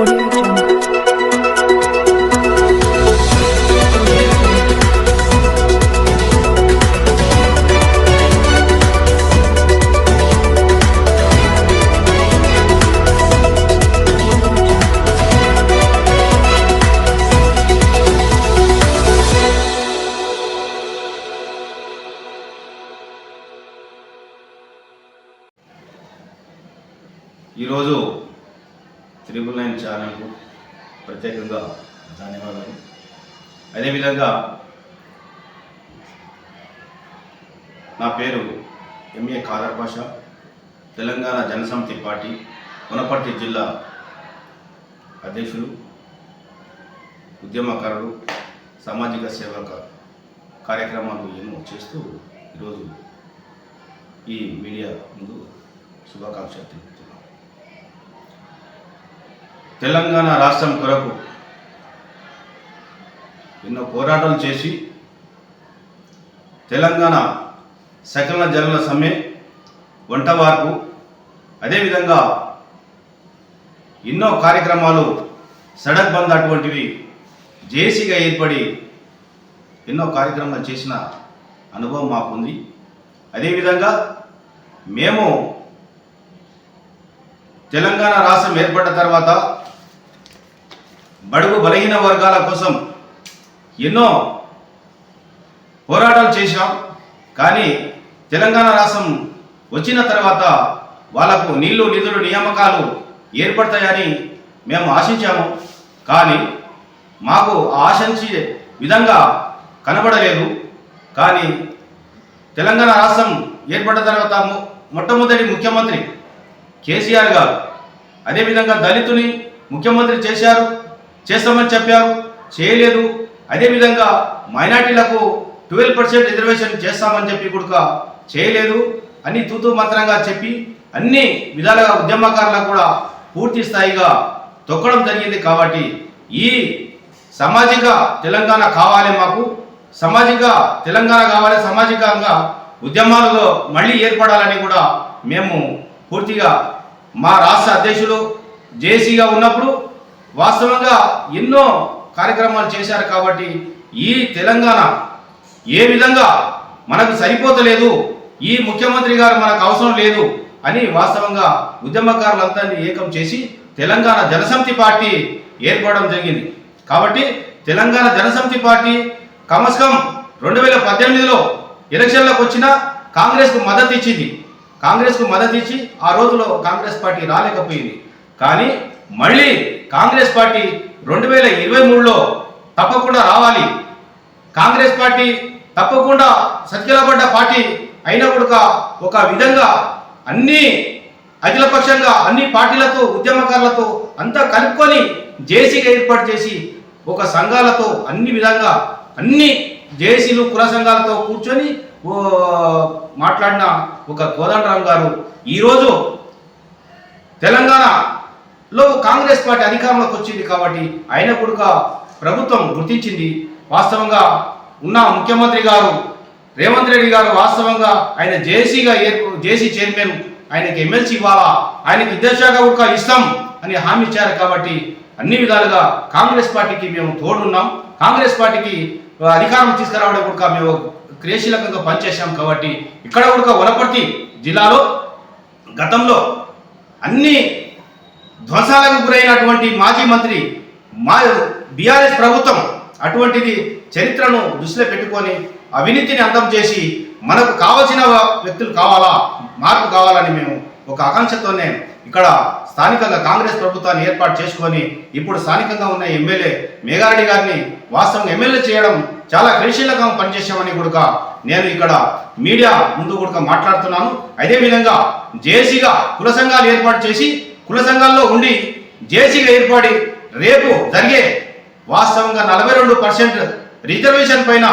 Audio Jungle. ఈరోజు triple nine ఛానల్కు ప్రత్యేకంగా ధన్యవాదాలు. అదేవిధంగా నా పేరు ఎంఏ ఖాదర్ పాషా తెలంగాణ జనసమితి పార్టీ కొనపర్తి జిల్లా అధ్యక్షులు ఉద్యమకారులు సామాజిక సేవక కార్యక్రమాలు ఎన్నో చేస్తూ ఈరోజు ఈ మీడియా ముందు శుభాకాంక్షలు తెలుపుతున్నాను. తెలంగాణ రాష్ట్రం కొరకు ఎన్నో పోరాటాలు చేసి తెలంగాణ సకల జనుల సమ్మె వంట వార్పు అదేవిధంగా ఎన్నో కార్యక్రమాలు సడక్ బంద్ అటువంటివి జేసీగా ఏర్పడి ఎన్నో కార్యక్రమాలు చేసిన అనుభవం మాకుంది. అదేవిధంగా మేము తెలంగాణ రాష్ట్రం ఏర్పడ్డ తర్వాత బడుగు బలహీన వర్గాల కోసం ఎన్నో పోరాటాలు చేశాం. కానీ తెలంగాణ రాష్ట్రం వచ్చిన తర్వాత వాళ్ళకు నీళ్ళు నిధులు నియామకాలు ఏర్పడతాయని మేము ఆశించాము. కానీ మాకు ఆ ఆశించే విధంగా కనబడలేదు. కానీ తెలంగాణ రాష్ట్రం ఏర్పడిన తర్వాత మొట్టమొదటి ముఖ్యమంత్రి కేసీఆర్ గారు అదేవిధంగా దళితుని ముఖ్యమంత్రి చేశారు. చేస్తామని చెప్పారు. చేయలేదు. అదేవిధంగా మైనార్టీలకు ట్వెల్వ్ పర్సెంట్ రిజర్వేషన్ చేస్తామని చెప్పి కూడా చేయలేదు. అన్ని తూతూ మంత్రంగా చెప్పి అన్ని విధాలుగా ఉద్యమకారులకు కూడా పూర్తి స్థాయిగా తొక్కడం జరిగింది కాబట్టి ఈ సామాజిక తెలంగాణ కావాలి మాకు. సామాజిక తెలంగాణ కావాలి సామాజికంగా ఉద్యమాలలో మళ్ళీ ఏర్పడాలని కూడా మేము పూర్తిగా మా రాష్ట్ర అధ్యక్షులు జేసీగా ఉన్నప్పుడు వాస్తవంగా ఎన్నో కార్యక్రమాలు చేశారు కాబట్టి ఈ తెలంగాణ ఏ విధంగా మనకు సరిపోతలేదు ఈ ముఖ్యమంత్రి గారు మనకు అవసరం లేదు అని వాస్తవంగా ఉద్యమకారులంతా ఏకం చేసి తెలంగాణ జనసమితి పార్టీ ఏర్పడడం జరిగింది. కాబట్టి తెలంగాణ జనసమితి పార్టీ కమస్కం రెండు వేల పద్దెనిమిదిలో ఎలక్షన్లకు వచ్చిన కాంగ్రెస్కు మద్దతు ఇచ్చింది. కాంగ్రెస్కు మద్దతు ఇచ్చి ఆ రోజులో కాంగ్రెస్ పార్టీ రాలేకపోయింది. కానీ మళ్ళీ కాంగ్రెస్ పార్టీ రెండు వేల ఇరవై మూడులో తప్పకుండా రావాలి. కాంగ్రెస్ పార్టీ తప్పకుండా సత్యలబడ్డ పార్టీ అయినప్పుడు ఒక విధంగా అన్ని అఖిలపక్షంగా అన్ని పార్టీలతో ఉద్యమకారులతో అంతా కలుపుకొని జేసీగా ఏర్పాటు చేసి ఒక సంఘాలతో అన్ని విధంగా అన్ని జేసీలు కుల సంఘాలతో కూర్చొని మాట్లాడిన ఒక కోదండరామ్ గారు ఈరోజు తెలంగాణ లో కాంగ్రెస్ పార్టీ అధికారంలోకి వచ్చింది కాబట్టి ఆయన కూడా ప్రభుత్వం గుర్తించింది. వాస్తవంగా ఉన్న ముఖ్యమంత్రి గారు రేవంత్ రెడ్డి గారు వాస్తవంగా ఆయన జేసీగా ఏర్పు జేసీ చైర్మన్ ఆయనకి ఎమ్మెల్సీ ఇవ్వాలా? ఆయనకి విద్యాశాఖ కూడా ఇస్తాం అని హామీ ఇచ్చారు కాబట్టి అన్ని విధాలుగా కాంగ్రెస్ పార్టీకి మేము తోడున్నాం. కాంగ్రెస్ పార్టీకి అధికారం తీసుకురావడం కూడా మేము క్రియాశీలకంగా పనిచేశాం కాబట్టి ఇక్కడ కూడా వనపర్తి జిల్లాలో గతంలో అన్ని ధ్వంసాలకు గురైనటువంటి మాజీ మంత్రి మా బీఆర్ఎస్ ప్రభుత్వం అటువంటిది చరిత్రను దృష్టిలో పెట్టుకొని అవినీతిని అంతం చేసి మనకు కావలసిన వ్యక్తులు కావాలా మార్పు కావాలని మేము ఒక ఆకాంక్షతోనే ఇక్కడ స్థానికంగా కాంగ్రెస్ ప్రభుత్వాన్ని ఏర్పాటు చేసుకొని ఇప్పుడు స్థానికంగా ఉన్న ఎమ్మెల్యే మేఘారెడ్డి గారిని వాస్తవంగా ఎమ్మెల్యే చేయడం చాలా క్రియాశీలకంగా పనిచేసామని కూడా నేను ఇక్కడ మీడియా ముందు కూడా మాట్లాడుతున్నాను. అదేవిధంగా జేసీగా కుల సంఘాలు ఏర్పాటు చేసి కుల సంఘాల్లో ఉండి జేసీగా ఏర్పడి రేపు జరిగే వాస్తవంగా నలభై రెండు పర్సెంట్ రిజర్వేషన్ పైన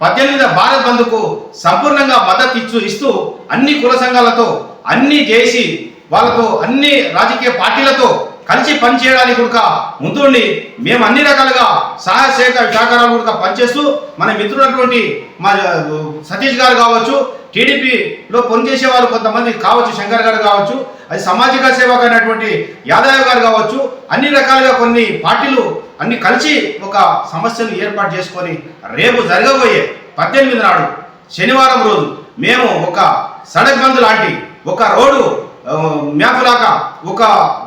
పద్దెనిమిది భారత్ బంద్కు సంపూర్ణంగా మద్దతు ఇచ్చు ఇస్తూ అన్ని కుల సంఘాలతో అన్ని జేసీ వాళ్ళతో అన్ని రాజకీయ పార్టీలతో కలిసి పనిచేయడానికి కూడా ముందుండి మేము అన్ని రకాలుగా సహాయ శాఖ సహకారాలు కూడా పనిచేస్తూ మన మిత్రులటువంటి మా సతీష్ గారు కావచ్చు టీడీపీలో పనిచేసే వాళ్ళు కొంతమంది కావచ్చు శంకర్ గారు కావచ్చు అది సామాజిక సేవకు అయినటువంటి యాదవ్ గారు కావచ్చు అన్ని రకాలుగా కొన్ని పార్టీలు అన్ని కలిసి ఒక సమస్యను ఏర్పాటు చేసుకొని రేపు జరగబోయే పద్దెనిమిది నాడు శనివారం రోజు మేము ఒక సడక్ బంద్ లాంటి ఒక రోడ్డు మ్యాప్ లాగా ఒక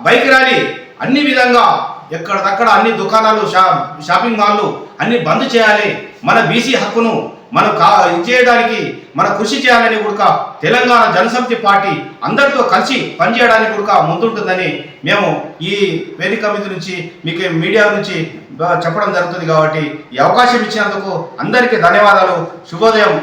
బైక్ ర్యాలీ అన్ని విధంగా ఎక్కడిదక్కడ అన్ని దుకాణాలు షా షాపింగ్ మాల్లు అన్ని బంద్ చేయాలి. మన బీసీ హక్కును మనం కా ఇది చేయడానికి మన కృషి చేయాలని కూడా తెలంగాణ జనసమితి పార్టీ అందరితో కలిసి పనిచేయడానికి కూడా ముందుంటుందని మేము ఈ వేదిక మీద నుంచి మీకు మీడియా నుంచి చెప్పడం జరుగుతుంది కాబట్టి ఈ అవకాశం ఇచ్చినందుకు అందరికీ ధన్యవాదాలు. శుభోదయం.